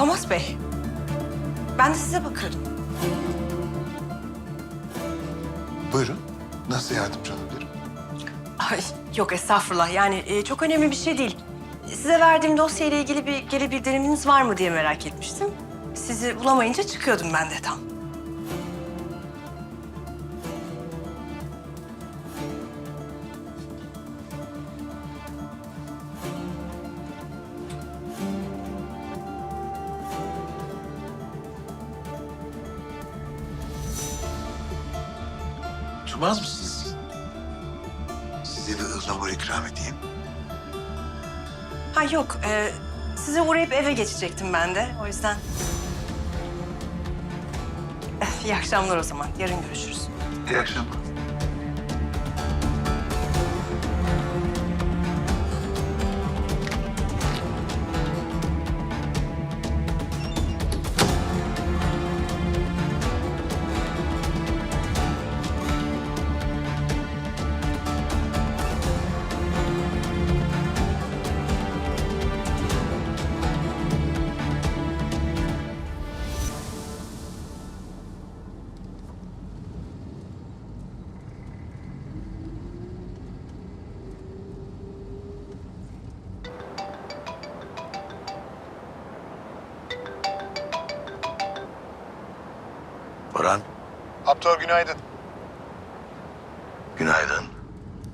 Thomas Bey. Ben de size bakıyordum. Buyurun. Nasıl yardımcı olabilirim? Ay yok estağfurullah. Yani e, çok önemli bir şey değil. Size verdiğim dosyayla ilgili bir geri bildiriminiz var mı diye merak etmiştim. Sizi bulamayınca çıkıyordum ben de tam. Tutmaz mısınız? Size bir ıhlamur ikram edeyim. Ha yok. e, size uğrayıp eve geçecektim ben de. O yüzden. Eh, İyi akşamlar o zaman. Yarın görüşürüz. İyi akşamlar. Orhan, Aptor günaydın. günaydın.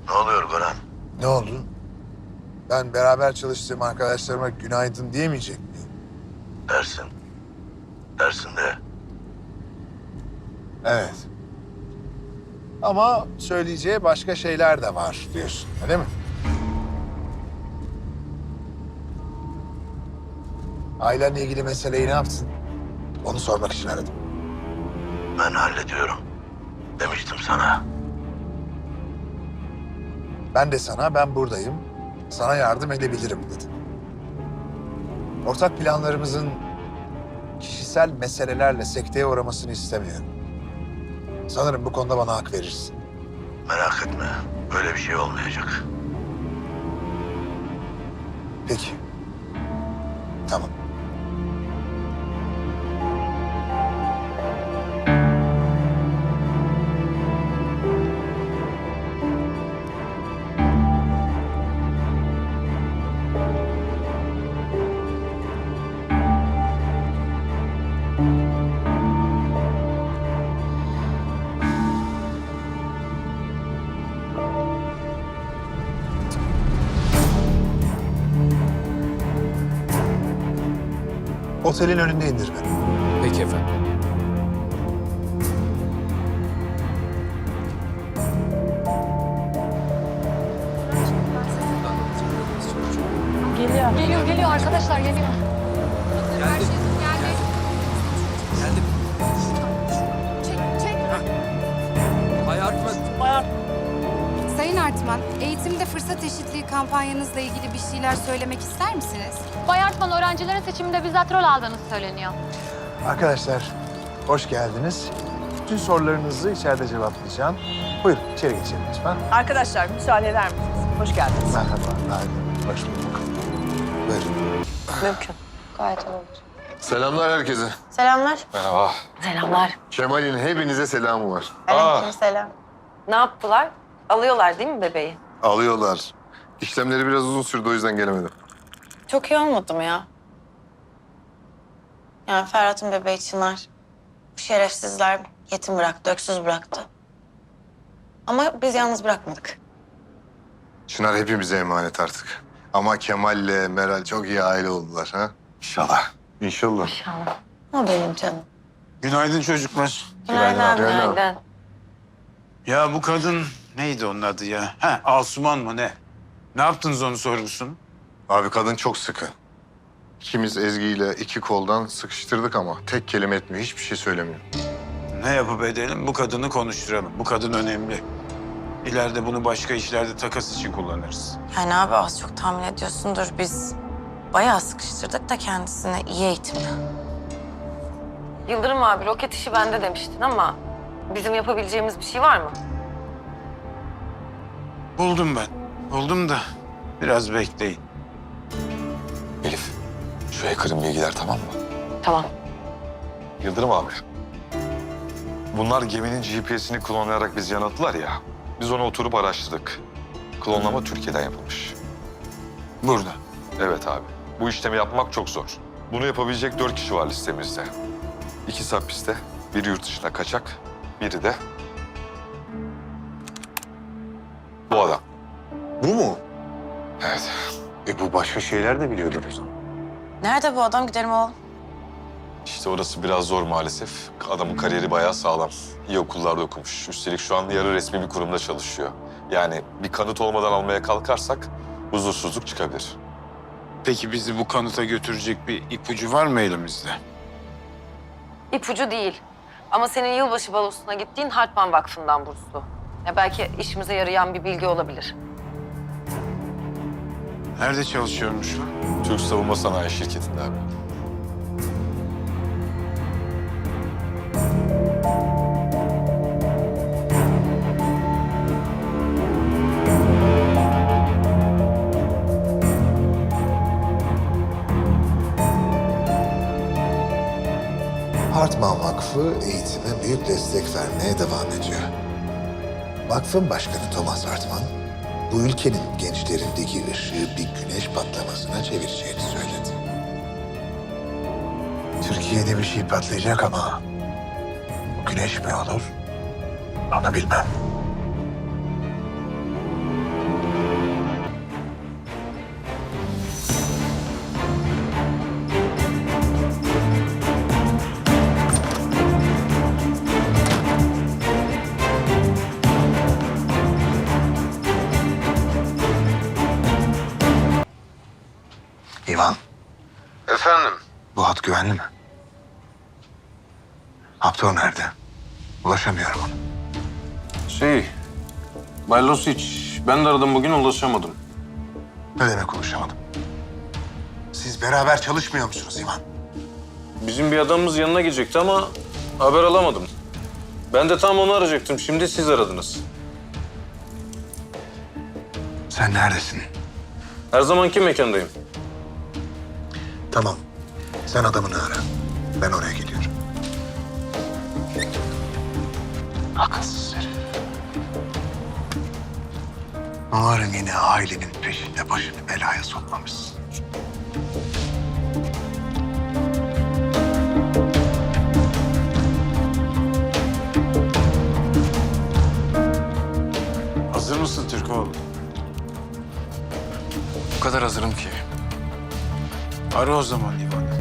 Ne oluyor Orhan? Ne oldu? Ben beraber çalıştığım arkadaşlarıma günaydın diyemeyecek miyim? Dersin. Dersin de. Evet. Ama söyleyeceği başka şeyler de var diyorsun, öyle mi? Ailenle ilgili meseleyi ne yaptın? Onu sormak için aradım. Ben hallediyorum. Demiştim sana. Ben de sana ben buradayım, sana yardım edebilirim dedim. Ortak planlarımızın kişisel meselelerle sekteye uğramasını istemiyorum. Sanırım bu konuda bana hak verirsin. Merak etme. Böyle bir şey olmayacak. Peki. Tamam. Otelin önünde indir beni. Peki efendim. Geliyor, geliyor arkadaşlar geliyor. Geldim. Artman, eğitimde fırsat eşitliği kampanyanızla ilgili bir şeyler söylemek ister misiniz? Bay Artman öğrencilerin seçiminde bizzat rol aldığınız söyleniyor. Arkadaşlar, hoş geldiniz. Bütün sorularınızı içeride cevaplayacağım. Buyurun, içeri geçelim lütfen. Arkadaşlar müsaade eder misiniz? Hoş geldiniz. Merhaba, Nalan. Hoş bulduk. Buyurun. Mümkün. Gayet olur. Selamlar herkese. Selamlar. Merhaba. Selamlar. Kemal'in hepinize selamı var. Aleykümselam. Ne yaptılar? Alıyorlar değil mi bebeği? Alıyorlar. İşlemleri biraz uzun sürdü o yüzden gelemedim. Çok iyi olmadı mı ya? Yani Ferhat'ın bebeği Çınar. Bu şerefsizler yetim bıraktı, öksüz bıraktı. Ama biz yalnız bırakmadık. Çınar hepimize emanet artık. Ama Kemal'le Meral çok iyi aile oldular ha. İnşallah. İnşallah. O benim canım. Günaydın çocuklar. Günaydın. Günaydın. Nereden? Ya bu kadın neydi onun adı ya? Ha, Asuman mı ne? Ne yaptınız onun sorgusunu? Abi kadın çok sıkı. İkimiz Ezgi ile iki koldan sıkıştırdık ama tek kelime etmiyor. Hiçbir şey söylemiyor. Ne yapıp edelim bu kadını konuşturalım. Bu kadın önemli. İleride bunu başka işlerde takas için kullanırız. Yani abi az çok tahmin ediyorsundur. Biz bayağı sıkıştırdık da kendisine iyi eğitimli. Yıldırım abi roket işi bende demiştin ama bizim yapabileceğimiz bir şey var mı? Buldum ben. Buldum da biraz bekleyin. Elif, şu hacker'ın bilgiler tamam mı? Tamam. Yıldırım abi. Bunlar geminin GPS'ini klonlayarak bizi yanılttılar ya. Biz onu oturup araştırdık. Klonlama Türkiye'den yapılmış. Burada. Evet abi. Bu işlemi yapmak çok zor. Bunu yapabilecek dört kişi var listemizde. İkisi hapiste, biri yurt dışına kaçak, biri de... Bu adam. Bu mu? Evet. E bu başka şeyler de biliyordur o zaman. Nerede bu adam? Gidelim oğlum. İşte orası biraz zor maalesef. Adamın kariyeri bayağı sağlam. İyi okullarda okumuş. Üstelik şu an yarı resmi bir kurumda çalışıyor. Yani bir kanıt olmadan almaya kalkarsak huzursuzluk çıkabilir. Peki bizi bu kanıta götürecek bir ipucu var mı elimizde? İpucu değil. Ama senin yılbaşı balosuna gittiğin Hartman Vakfı'ndan burslu. Ya belki işimize yarayan bir bilgi olabilir. Nerede çalışıyormuş bu? Türk Savunma Sanayi Şirketi'nde abi. Hartman Vakfı eğitime büyük destek vermeye devam ediyor. Vakfın başkanı Thomas Hartman, bu ülkenin gençlerindeki ışığı bir güneş patlamasına çevireceğini söyledi. Türkiye'de bir şey patlayacak ama güneş mi olur? Onu bilmem. Güvenli mi? Haptor nerede? Ulaşamıyorum ona. Şey, Bay Losic, ben de aradım bugün ulaşamadım. Ne demek ulaşamadım? Siz beraber çalışmıyor musunuz İvan? Bizim bir adamımız yanına gidecekti ama haber alamadım. Ben de tam onu arayacaktım. Şimdi siz aradınız. Sen neredesin? Her zamanki mekandayım. Tamam. Sen adamını ara. Ben oraya geliyorum. Akılsız herif. Umarım yine ailenin peşinde başını belaya sokmamışsın. Hazır mısın Türkoğlu? O kadar hazırım ki. Ara o zaman İvan'ı.